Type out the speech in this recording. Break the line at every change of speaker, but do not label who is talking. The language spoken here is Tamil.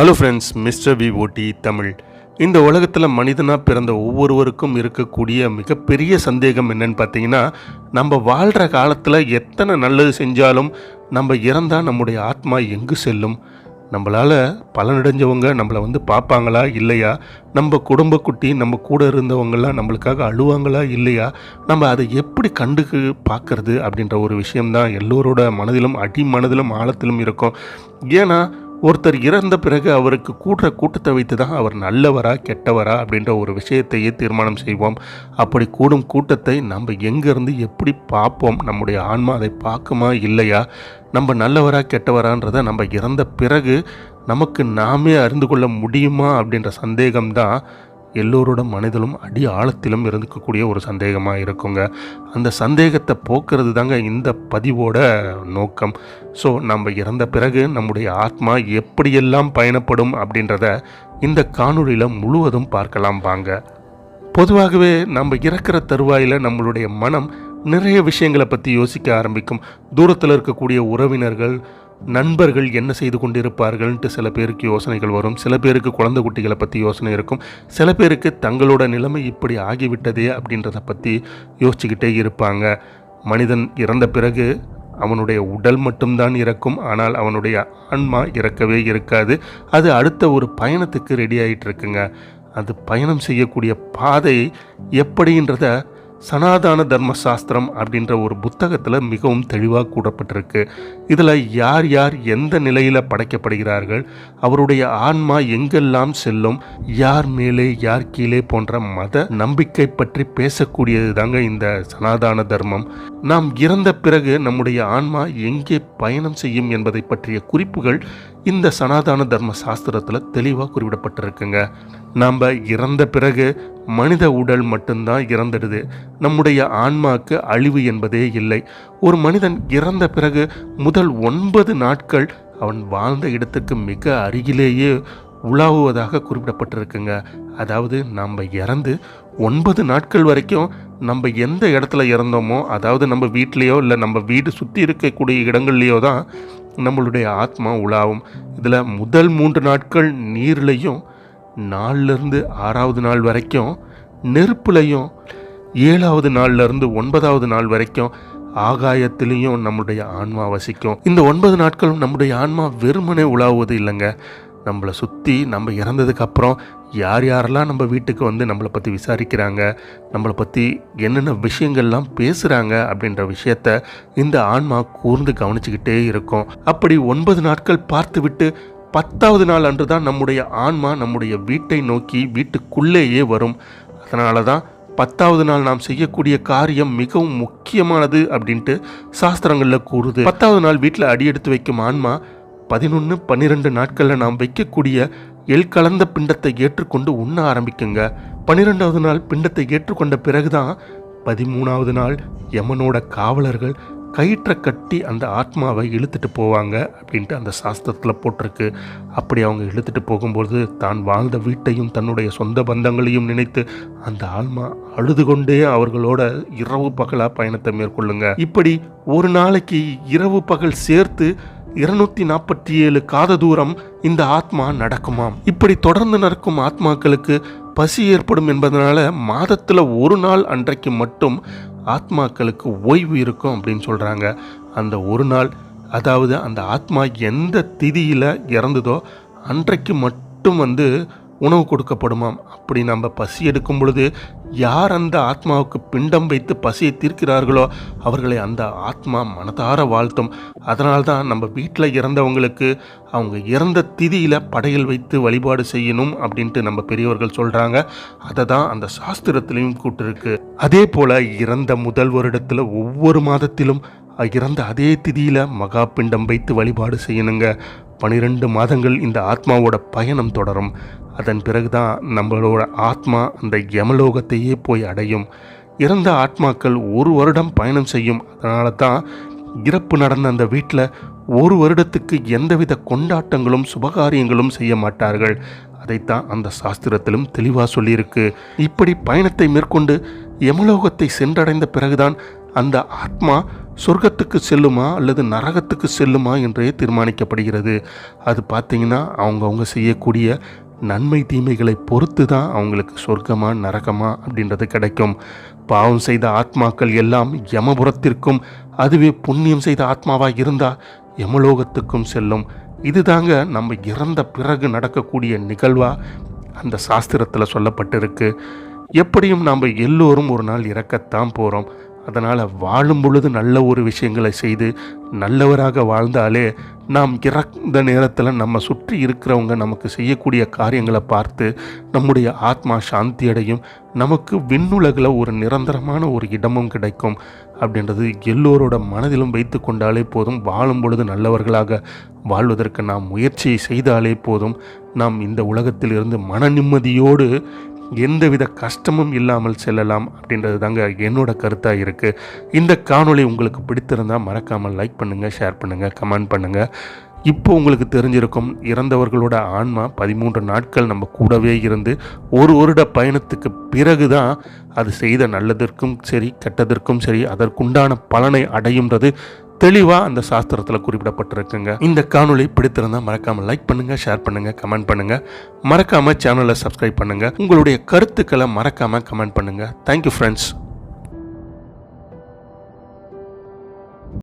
ஹலோ ஃப்ரெண்ட்ஸ் மிஸ்டர் வி ஓடி தமிழ். இந்த உலகத்தில் மனிதனாக பிறந்த ஒவ்வொருவருக்கும் இருக்கக்கூடிய மிகப்பெரிய சந்தேகம் என்னன்னு பார்த்தீங்கன்னா நம்ம வாழ்கிற காலத்தில் எத்தனை நல்லது செஞ்சாலும் நம்ம இறந்தால் நம்முடைய ஆத்மா எங்கு செல்லும்? நம்மளால் பலனடைஞ்சவங்க நம்மளை வந்து பார்ப்பாங்களா இல்லையா? நம்ம குடும்ப குட்டி நம்ம கூட இருந்தவங்களாம் நம்மளுக்காக அழுவாங்களா இல்லையா? நம்ம அதை எப்படி கண்டுக்கு பார்க்கறது அப்படின்ற ஒரு விஷயம்தான் எல்லோரோட மனதிலும் அடி மனதிலும் ஆழத்திலும் இருக்கும். ஏன்னா ஒருத்தர் இறந்த பிறகு அவருக்கு கூடுற கூட்டத்தை வைத்து தான் அவர் நல்லவரா கெட்டவரா அப்படின்ற ஒரு விஷயத்தையே தீர்மானம் செய்வோம். அப்படி கூடும் கூட்டத்தை நம்ம எங்கேருந்து எப்படி பார்ப்போம்? நம்முடைய ஆன்மா அதை பார்க்குமா? இல்லையா? நம்ம நல்லவரா கெட்டவரான்றதை நம்ம இறந்த பிறகு நமக்கு நாமே அறிந்து கொள்ள முடியுமா அப்படின்ற சந்தேகம்தான் எல்லோரோட மனதிலும் அடி ஆழத்திலும் இருந்துக்கக்கூடிய ஒரு சந்தேகமாக இருக்குங்க. அந்த சந்தேகத்தை போக்குறது தாங்க இந்த பதிவோட நோக்கம். ஸோ நம்ம இறந்த பிறகு நம்முடைய ஆத்மா எப்படியெல்லாம் பயணப்படும் அப்படின்றத இந்த காணொளியில் முழுவதும் பார்க்கலாம் வாங்க. பொதுவாகவே நம்ம இறக்குற தருவாயில் நம்மளுடைய மனம் நிறைய விஷயங்களை பற்றி யோசிக்க ஆரம்பிக்கும். தூரத்தில் இருக்கக்கூடிய உறவினர்கள் நண்பர்கள் என்ன செய்து கொண்டிருப்பார்கள்ன்ட்டு சில பேருக்கு யோசனைகள் வரும். சில பேருக்கு குழந்தை குட்டிகளை பற்றி யோசனை இருக்கும். சில பேருக்கு தங்களோட நிலைமை இப்படி ஆகிவிட்டதே அப்படின்றத பற்றி யோசிச்சுக்கிட்டே இருப்பாங்க. மனிதன் இறந்த பிறகு அவனுடைய உடல் மட்டும்தான் இறக்கும். ஆனால் அவனுடைய ஆன்மா இறக்கவே இருக்காது. அது அடுத்த ஒரு பயணத்துக்கு ரெடி ஆகிட்டு இருக்குங்க அது பயணம் செய்யக்கூடிய பாதை எப்படின்றத சனாதன தர்மசாஸ்திரம் அப்படின்ற ஒரு புத்தகத்தில் மிகவும் தெளிவாக கூறப்பட்டிருக்கு. இதில் யார் யார் எந்த நிலையில் படைக்கப்படுகிறார்கள் அவருடைய ஆன்மா எங்கெல்லாம் செல்லும் யார் மேலே யார் கீழே போன்ற மத நம்பிக்கை பற்றி பேசக்கூடியது தாங்க இந்த சனாதன தர்மம். நாம் இறந்த பிறகு நம்முடைய ஆன்மா எங்கே பயணம் செய்யும் என்பதை பற்றிய குறிப்புகள் இந்த சனாதன தர்ம சாஸ்திரத்தில் தெளிவாக குறிப்பிடப்பட்டிருக்குங்க. நாம் இறந்த பிறகு மனித உடல் மட்டும்தான் இறந்துடுது. நம்முடைய ஆன்மாக்கு அழிவு என்பதே இல்லை. ஒரு மனிதன் இறந்த பிறகு முதல் ஒன்பது நாட்கள் அவன் வாழ்ந்த இடத்துக்கு மிக அருகிலேயே உலாவுவதாக குறிப்பிடப்பட்டிருக்குங்க. அதாவது நம்ம இறந்து ஒன்பது நாட்கள் வரைக்கும் நம்ம எந்த இடத்துல இறந்தோமோ அதாவது நம்ம வீட்லேயோ இல்லை நம்ம வீடு சுற்றி இருக்கக்கூடிய இடங்கள்லையோ தான் நம்மளுடைய ஆத்மா உலாவும். இதில் முதல் மூன்று நாட்கள் நீர்லையும் நாலுலேருந்து ஆறாவது நாள் வரைக்கும் நெருப்புலையும் ஏழாவது நாள்லேருந்து ஒன்பதாவது நாள் வரைக்கும் ஆகாயத்திலையும் நம்முடைய ஆன்மா வசிக்கும். இந்த ஒன்பது நாட்களும் நம்முடைய ஆன்மா வெறுமனே உலாவுவது இல்லைங்க. நம்மளை சுற்றி நம்ம இறந்ததுக்கப்புறம் யார் யாரெல்லாம் நம்ம வீட்டுக்கு வந்து நம்மளை பற்றி விசாரிக்கிறாங்க நம்மளை பற்றி என்னென்ன விஷயங்கள்லாம் பேசுகிறாங்க அப்படின்ற விஷயத்த இந்த ஆன்மா கூர்ந்து கவனிச்சுக்கிட்டே இருக்கும். அப்படி ஒன்பது நாட்கள் பார்த்துவிட்டு பத்தாவது நாள் அன்று தான் நம்முடைய ஆன்மா நம்முடைய வீட்டை நோக்கி வீட்டுக்குள்ளேயே வரும். அதனால தான் பத்தாவது நாள் நாம் செய்யக்கூடிய காரியம் மிகவும் முக்கியமானது அப்படின்ட்டு சாஸ்திரங்களில் கூறுது. பத்தாவது நாள் வீட்டில் அடி எடுத்து வைக்கும் ஆன்மா பதினொன்று பன்னிரெண்டு நாட்களில் நாம் வைக்கக்கூடிய எல் கலந்த பிண்டத்தை ஏற்றுக்கொண்டு உண்ண ஆரம்பிக்குங்க. பன்னிரெண்டாவது நாள் பிண்டத்தை ஏற்றுக்கொண்ட பிறகுதான் பதிமூணாவது நாள் யமனோட காவலர்கள் கயிற்றை கட்டி அந்த ஆத்மாவை இழுத்துட்டு போவாங்க அப்படின்ட்டு அந்த சாஸ்திரத்தில் போட்டிருக்கு. அப்படி அவங்க இழுத்துட்டு போகும்போது தான் வாழ்ந்த வீட்டையும் தன்னுடைய சொந்த பந்தங்களையும் நினைத்து அந்த ஆன்மா அழுது கொண்டே அவர்களோட இரவு பகலாக பயணத்தை மேற்கொள்ளுங்க. இப்படி ஒரு நாளைக்கு இரவு பகல் சேர்த்து இருநூத்தி நாற்பத்தி ஏழு காத தூரம் இந்த ஆத்மா நடக்குமாம். இப்படி தொடர்ந்து நடக்கும் ஆத்மாக்களுக்கு பசி ஏற்படும் என்பதனால மாதத்தில் ஒரு நாள் அன்றைக்கு மட்டும் ஆத்மாக்களுக்கு ஓய்வு இருக்கும் அப்படின்னு சொல்கிறாங்க அந்த ஒரு நாள் அதாவது அந்த ஆத்மா எந்த திதியில் இறந்ததோ அன்றைக்கு மட்டும் வந்து உணவு கொடுக்கப்படுமாம் அப்படி நம்ம பசி எடுக்கும் பொழுது யார் அந்த ஆத்மாவுக்கு பிண்டம் வைத்து பசியை தீர்க்கிறார்களோ அவர்களை அந்த ஆத்மா மனதார வாழ்த்தும். அதனால்தான் நம்ம வீட்டில் இறந்தவங்களுக்கு அவங்க இறந்த திதியில் படையல் வைத்து வழிபாடு செய்யணும் அப்படின்ட்டு நம்ம பெரியவர்கள் சொல்கிறாங்க அதை தான் அந்த சாஸ்திரத்திலையும் கூட்டிருக்கு. அதே போல் இறந்த முதல் வருடத்தில் ஒவ்வொரு மாதத்திலும் இறந்த அதே திதியில் மகா பிண்டம் வைத்து வழிபாடு செய்யணுங்க. பனிரெண்டு மாதங்கள் இந்த ஆத்மாவோட பயணம் தொடரும். அதன் பிறகுதான் நம்மளோட ஆத்மா அந்த யமலோகத்தையே போய் அடையும். இறந்த ஆத்மாக்கள் ஒரு வருடம் பயணம் செய்யும். அதனால தான் இறப்பு நடந்த அந்த வீட்டில் ஒரு வருடத்துக்கு எந்தவித கொண்டாட்டங்களும் சுபகாரியங்களும் செய்ய மாட்டார்கள். அதைத்தான் அந்த சாஸ்திரத்திலும் தெளிவாக சொல்லியிருக்கு. இப்படி பயணத்தை மேற்கொண்டு யமலோகத்தை சென்றடைந்த பிறகுதான் அந்த ஆத்மா சொர்க்கத்துக்கு செல்லுமா அல்லது நரகத்துக்கு செல்லுமா என்றே தீர்மானிக்கப்படுகிறது. அது பார்த்தீங்கன்னா அவங்கவுங்க செய்யக்கூடிய நன்மை தீமைகளை பொறுத்து தான் அவங்களுக்கு சொர்க்கமா நரகமா அப்படின்றது கிடைக்கும். பாவம் செய்த ஆத்மாக்கள் எல்லாம் யமபுரத்திற்கும் அதுவே புண்ணியம் செய்த ஆத்மாவாக இருந்தால் யமலோகத்துக்கும் செல்லும். இதுதாங்க நம்ம இறந்த பிறகு நடக்கக்கூடிய நிகழ்வாக அந்த சாஸ்திரத்தில் சொல்லப்பட்டிருக்கு. எப்படியும் நாம் எல்லோரும் ஒரு நாள் இறக்கத்தான் போகிறோம் அதனால் வாழும் பொழுது நல்ல ஒரு விஷயங்களை செய்து நல்லவராக வாழ்ந்தாலே நாம் இறந்த நேரத்தில் நம்ம சுற்றி இருக்கிறவங்க நமக்கு செய்யக்கூடிய காரியங்களை பார்த்து நம்முடைய ஆத்மா சாந்தி அடையும். நமக்கு விண்ணுலகில் ஒரு நிரந்தரமான ஒரு இடமும் கிடைக்கும். அப்படின்றது எல்லோரோட மனதிலும் வைத்து கொண்டாலே போதும். வாழும் பொழுது நல்லவர்களாக வாழ்வதற்கு நாம் முயற்சியை செய்தாலே போதும். நாம் இந்த உலகத்தில் இருந்து மன நிம்மதியோடு எந்தவித கஷ்டமும் இல்லாமல் செல்லலாம் அப்படின்றது தாங்க என்னோட கருத்தாக இருக்குது இந்த காணொளி உங்களுக்கு பிடித்திருந்தால் மறக்காமல் லைக் பண்ணுங்கள் ஷேர் பண்ணுங்கள் கமெண்ட் பண்ணுங்கள் இப்போ உங்களுக்கு தெரிஞ்சிருக்கும் இறந்தவர்களோட ஆன்மா பதிமூன்று நாட்கள் நம்ம கூடவே இருந்து ஒரு வருட பயணத்துக்கு பிறகு தான் அது செய்த நல்லதற்கும் சரி கெட்டதற்கும் சரி அதற்குண்டான பலனை அடையும்ன்றது தெளிவாக அந்த சாஸ்திரத்தில் குறிப்பிடப்பட்டிருக்குங்க. இந்த காணொலி பிடித்திருந்தால் மறக்காமல் லைக் பண்ணுங்கள் ஷேர் பண்ணுங்கள் கமெண்ட் பண்ணுங்கள் மறக்காமல் சேனலை சப்ஸ்கிரைப் பண்ணுங்கள் உங்களுடைய கருத்துக்களை மறக்காமல் கமெண்ட் பண்ணுங்கள் தேங்க்யூ ஃப்ரெண்ட்ஸ்